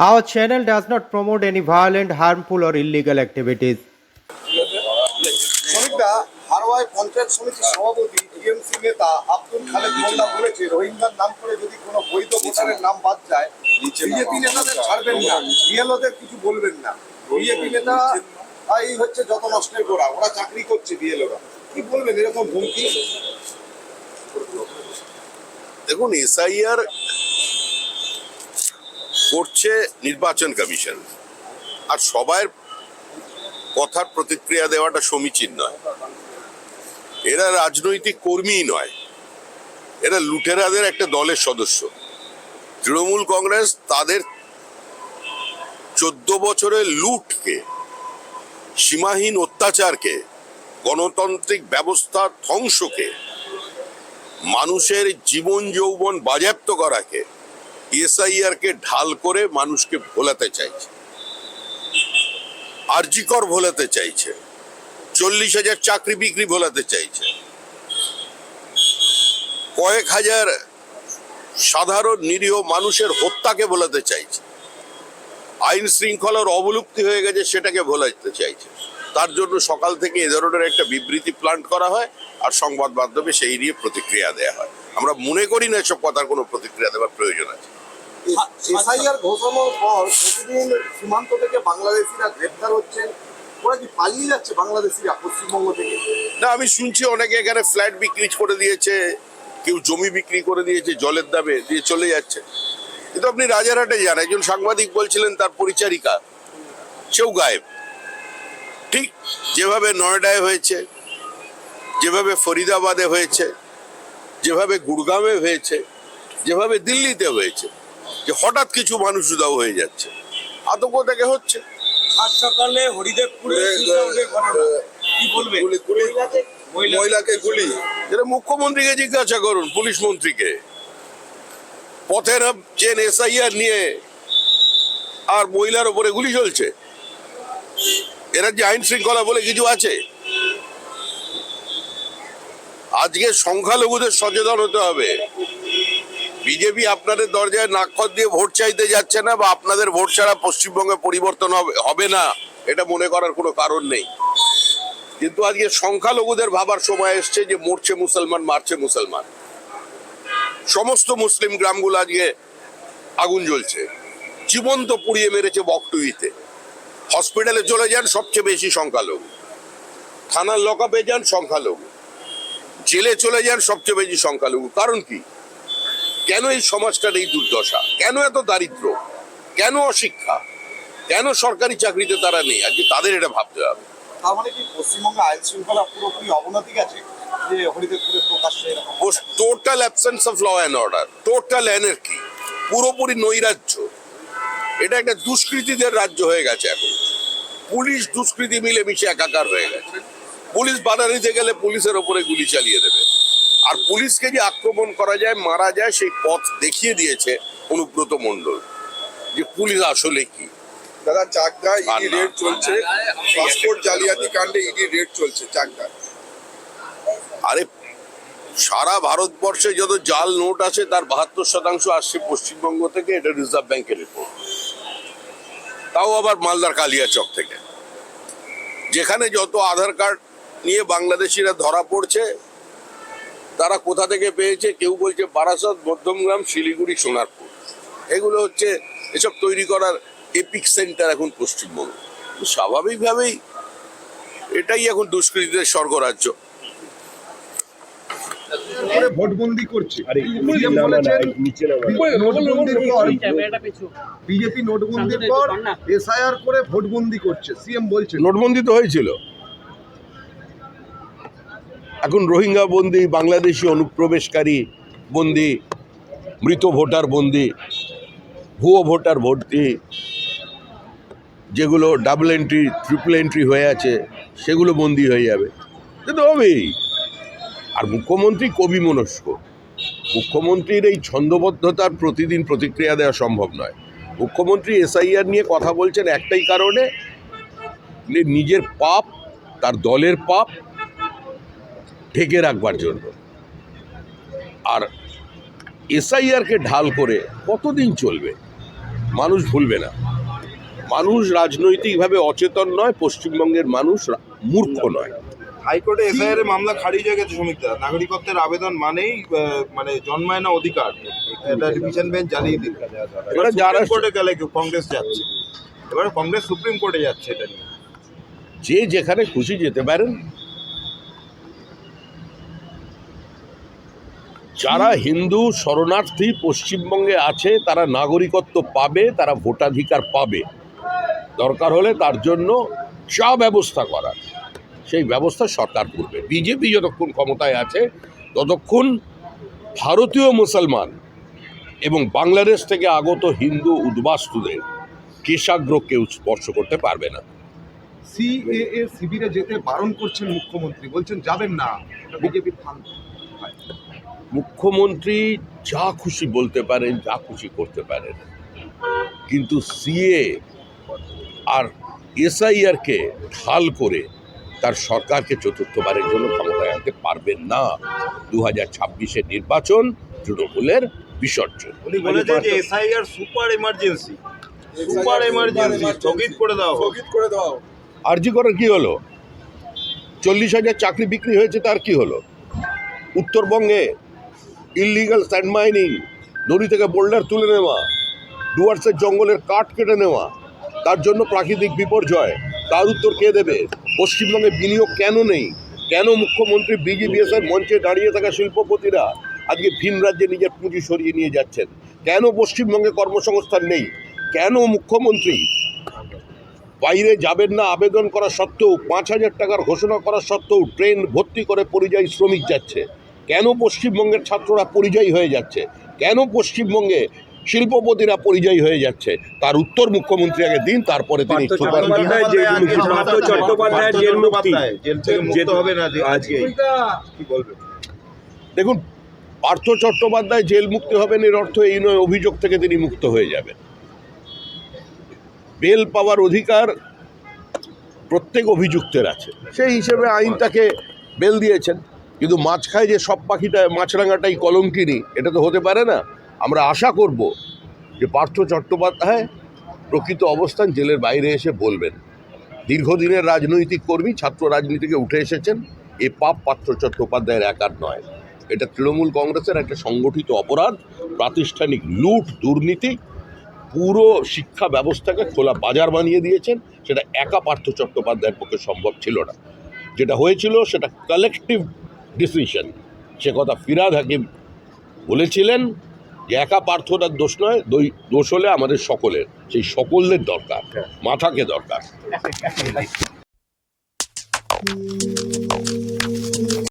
Our channel does not promote any violent, harmful, or illegal activities. শ্রমিকরা হারোয়াই পঞ্চায়েত সমিতির সভাপতি TMC নেতা আব্দুল খালেদ মোল্লা বলেছে রোহিঙ্গার নাম করে যদি কোনো বৈধ ভোটারের নাম বাদ যায় বিজেপি নেতাদের ছাড়বেন না বিএলওদের কিছু বলবেন না। বিজেপি নেতা এই হচ্ছে যত নষ্টের গোড়া ওরা চাকরি করছে বিএলওরা। কি বলবেন এরকম হুমকি? দেখুন এসআইআর করছে নির্বাচন কমিশন। আর সবার কথার প্রতিক্রিয়া দেওয়াটা সমীচীন নয়। এরা রাজনৈতিক কর্মীই নয়। এরা লুটেরাদের একটা দলের সদস্য। তৃণমূল কংগ্রেস তাদের চোদ্দ বছরের লুটকে, সীমাহীন অত্যাচারকে, গণতান্ত্রিক ব্যবস্থা ধ্বংসকে, মানুষের জীবন যৌবন বাজেয়াপ্ত করাকে এসআইআর কে ঢাল করে মানুষকে ভোলাতে চাইছে। আরজিকর ভোলাতে চাইছে। চল্লিশ হাজার চাকরি বিক্রি ভোলাতে চাইছে। কয়েক হাজার সাধারণ নিরীহ মানুষের হত্যাকে ভোলাতে চাইছে। আইন শৃঙ্খলার অবলুপ্তি হয়ে গেছে, সেটাকে ভোলাতে চাইছে। তার জন্য সকাল থেকে এ ধরনের একটা বিবৃতি প্লান্ট করা হয় আর সংবাদ মাধ্যমে সেই নিয়ে প্রতিক্রিয়া দেওয়া হয়। আমরা মনে করি না এসব কথার কোনো প্রতিক্রিয়া দেওয়ার প্রয়োজন আছে। এসআইআর ঘোষণার পর প্রতিদিন সীমান্ত থেকে বাংলাদেশিরা গ্রেপ্তার হচ্ছেন। ওরা কি পালিয়ে যাচ্ছে বাংলাদেশিরা পশ্চিমবঙ্গ থেকে? না, আমি শুনছি অনেকে এখানে ফ্ল্যাট বিক্রি করে দিয়েছে, কেউ জমি বিক্রি করে দিয়েছে, জলের দামে দিয়ে চলে যাচ্ছে। কিন্তু আপনি রাজারহাটে যান, একজন সাংবাদিক বলছিলেন তার পরিচারিকা, সেও গায়েব। ঠিক যেভাবে নয়ডায় হয়েছে, যেভাবে ফরিদাবাদে হয়েছে, যেভাবে গুড়গাঁওয়ে হয়েছে, যেভাবে দিল্লিতে হয়েছে যে হঠাৎ কিছু মানুষ উদাও হয়ে যাচ্ছে। আতঙ্ক থেকে হচ্ছে। আজ সকালে হরিদেবপুরে মহিলাকে? গুলি। যেটা মুখ্যমন্ত্রীকে জিজ্ঞাসা করুন পুলিশ মন্ত্রীকে। পথে চেন এসআইআর নিয়ে আর মহিলার ওপরে গুলি চলছে। এরা যে আইন শৃঙ্খলা বলে কিছু আছে? আজকে সংখ্যালঘুদের সচেতন হতে হবে। বিজেপি আপনাদের দরজায় নাক্ষর দিয়ে ভোট চাইতে যাচ্ছে না বা আপনাদের ভোট ছাড়া পশ্চিমবঙ্গে পরিবর্তন হবে না, এটা মনে করার কোনো কারণ নেই। কিন্তু আজকে সংখ্যালঘুদের ভাবার সময় এসছে যে মরছে মুসলমান, মারছে মুসলমান। সমস্ত মুসলিম গ্রামগুলো আজকে আগুন জ্বলছে। জীবন্ত পুড়িয়ে মেরেছে বকটুইতে। হসপিটালে চলে যান, সবচেয়ে বেশি সংখ্যালঘু। থানার লকআপে যান, সংখ্যালঘু। জেলে চলে যান, সবচেয়ে বেশি সংখ্যালঘু। কারণ কি? কেন এই সমাজটার এই দুর্দশা? কেন এত দারিদ্র? কেন অশিক্ষা? কেন সরকারি চাকরিতে তারা নেই? আজকে তাদের এটা ভাবতে হবে। তার মানে কি পশ্চিমবঙ্গে আইন শৃঙ্খলা পুরোপুরি অবনতি গেছে? যে হরিদেবপুরে প্রকাশ্যে এরকম total absence of law and order total anarchy পুরোপুরি নৈরাজ্য। এটা একটা দুষ্কৃতীদের রাজ্য হয়ে গেছে এখন। পুলিশ দুষ্কৃতি মিলে মিশে একাকার হয়ে গেছে। পুলিশ বাধা দিতে গেলে পুলিশের ওপরে গুলি চালিয়ে দেবে। আর পুলিশকে যে আক্রমণ করা যায় মারা যায় সেই পথ দেখিয়ে দিয়েছে অনুব্রত মণ্ডল। যে পুলিশ আসলে কি? দাদা চাকদা ইডি। রেড চলছে। পাসপোর্ট জালিয়াতি কাণ্ডে ইডি রেড চলছে চাকদা। আরে সারা ভারতবর্ষে যত জাল নোট আছে তার বাহাত্তর শতাংশ আসছে পশ্চিমবঙ্গ থেকে এটা রিজার্ভ ব্যাংকের রিপোর্ট তাও আবার মালদার কালিয়াচক থেকে। যেখানে যত আধার কার্ড নিয়ে বাংলাদেশিরা ধরা পড়ছে তারা কোথা থেকে পেয়েছে? কেউ বলছে বারাসত মধ্যমগ্রাম শিলিগুড়ি সোনারপুর। এগুলো হচ্ছে এসব তৈরি করার এপিক সেন্টার এখন পশ্চিমবঙ্গ। স্বাভাবিকভাবেই এটাই এখন দুষ্কৃতীদের স্বর্গরাজ্য। করে ভোটবন্দি করছে। বিজেপি নোটবন্দির পর এসআইআর করে ভোটবন্দি করছে। সিএম বলছেন নোটবন্দি তো হয়েছিল। এখন রোহিঙ্গা বন্দি, বাংলাদেশি অনুপ্রবেশকারী বন্দি, মৃত ভোটার বন্দি, ভুয়ো ভোটার ভর্তি, যেগুলো ডাবল এন্ট্রি ট্রিপল এন্ট্রি হয়ে আছে, সেগুলো বন্দি হয়ে যাবে। সে তো হবেই। আর মুখ্যমন্ত্রী কবি মনস্ক, মুখ্যমন্ত্রীর এই ছন্দবদ্ধতার প্রতিদিন প্রতিক্রিয়া দেওয়া সম্ভব নয়। মুখ্যমন্ত্রী এসআইআর নিয়ে কথা বলছেন একটাই কারণে নিজের পাপ, তার দলের পাপ ঢেকে রাখবার জন্য। আর এসআইআরকে ঢাল করে কতদিন চলবে? মানুষ ভুলবে না। মানুষ রাজনৈতিকভাবে অচেতন নয় পশ্চিমবঙ্গের মানুষ মূর্খ নয়। হাইকোর্টে এসআইআর এর মামলা খারিজ হয়ে গেছে সুমিতা নাগরিকত্বের আবেদন মানেই মানে জন্মায় না অধিকার। এটা ডিভিশন বেঞ্চ জানিয়ে দিল। এবার যারা- কোর্টে গেলে কংগ্রেস যাচ্ছে। এবার কংগ্রেস সুপ্রিম কোর্টে যাচ্ছে এটা নিয়ে। যে যেখানে খুশি যেতে পারেন যারা হিন্দু শরণার্থী পশ্চিমবঙ্গে আছে, তারা নাগরিকত্ব পাবে, তারা ভোটাধিকার পাবে। দরকার হলে তার জন্য যা ব্যবস্থা করার সেই ব্যবস্থা সরকার করবে। বিজেপি যতক্ষণ ক্ষমতায় আছে, ততক্ষণ ভারতীয় মুসলমান এবং বাংলাদেশ থেকে আগত হিন্দু উদ্বাস্তুদের কেশাগ্র কেউ স্পর্শ করতে পারবে না। সিএএ শিবিরে যেতে বারণ করছেন মুখ্যমন্ত্রী। বলছেন, যাবেন না। বিজেপির মুখ্যমন্ত্রী যা খুশি বলতে পারেন যা খুশি করতে পারেন। কিন্তু সিএ আর এসআইআরকে ঢাল করে তার সরকারকে চতুর্থবারের জন্য ক্ষমতায় আনতে পারবেন না। দু হাজার ছাব্বিশের নির্বাচন তৃণমূলের বিসর্জন। উনি বলেছেন যে SIR super emergency. Super emergency স্থগিত করে। স্থগিত করে হোক। আরজি করার কি হলো? চল্লিশ হাজার চাকরি বিক্রি হয়েছে তার কি হলো? উত্তরবঙ্গে ইলিগাল স্যান্ড মাইনিং নদী থেকে বোল্ডার তুলে নেওয়া, ডুয়ার্সের জঙ্গলের কাঠ কেটে নেওয়া, তার জন্য প্রাকৃতিক বিপর্যয়। তার উত্তর কে দেবে? পশ্চিমবঙ্গে বিনিয়োগ কেন নেই? কেন মুখ্যমন্ত্রী বিজিবিএসের মঞ্চে দাঁড়িয়ে থাকা শিল্পপতিরা আজকে ভিন রাজ্যে নিজের পুঁজি সরিয়ে নিয়ে যাচ্ছেন? কেন পশ্চিমবঙ্গে কর্মসংস্থান নেই? কেন মুখ্যমন্ত্রী বাইরে যাবেন না আবেদন করা সত্ত্বেও, পাঁচ হাজার টাকার ঘোষণা করা সত্ত্বেও, ট্রেন ভর্তি করে পরিযায়ী শ্রমিক যাচ্ছে? কেন পশ্চিমবঙ্গের ছাত্ররা পরিযায়ী হয়ে যাচ্ছে? কেন পশ্চিমবঙ্গে শিল্পপতিরা পরিযায়ী হয়ে যাচ্ছে? তার উত্তর মুখ্যমন্ত্রী আগে দিন তারপরে তিনি দেখুন পার্থ চট্টোপাধ্যায় জেল মুক্তি হবেন এর অর্থ এই নয় অভিযোগ থেকে তিনি মুক্ত হয়ে যাবেন। বেল পাওয়ার অধিকার প্রত্যেক অভিযুক্তের আছে। সেই হিসেবে আইন তাকে বেল দিয়েছেন। কিন্তু মাছ খায় যে সব পাখিটা মাছরাঙাটাই কলঙ্কিনী, এটা তো হতে পারে না। আমরা আশা করব যে পার্থ চট্টোপাধ্যায় প্রকৃত অবস্থান জেলের বাইরে এসে বলবেন। দীর্ঘদিনের রাজনৈতিক কর্মী, ছাত্র রাজনীতিকে উঠে এসেছেন, এ পাপ পার্থ চট্টোপাধ্যায়ের একার নয়। এটা তৃণমূল কংগ্রেসের একটা সংগঠিত অপরাধ, প্রাতিষ্ঠানিক লুট, দুর্নীতি, পুরো শিক্ষা ব্যবস্থাকে খোলা বাজার বানিয়ে দিয়েছেন, সেটা একা পার্থ চট্টোপাধ্যায়ের পক্ষে সম্ভব ছিল না। যেটা হয়েছিল, সেটা কালেকটিভ ডিসিশন সে কথা ফিরাদ হাকিম বলেছিলেন যে একা প্রার্থনার দোষ নয় দই- দোষ হলে আমাদের সকলের। সেই সকলের দরকার মাথাকে দরকার।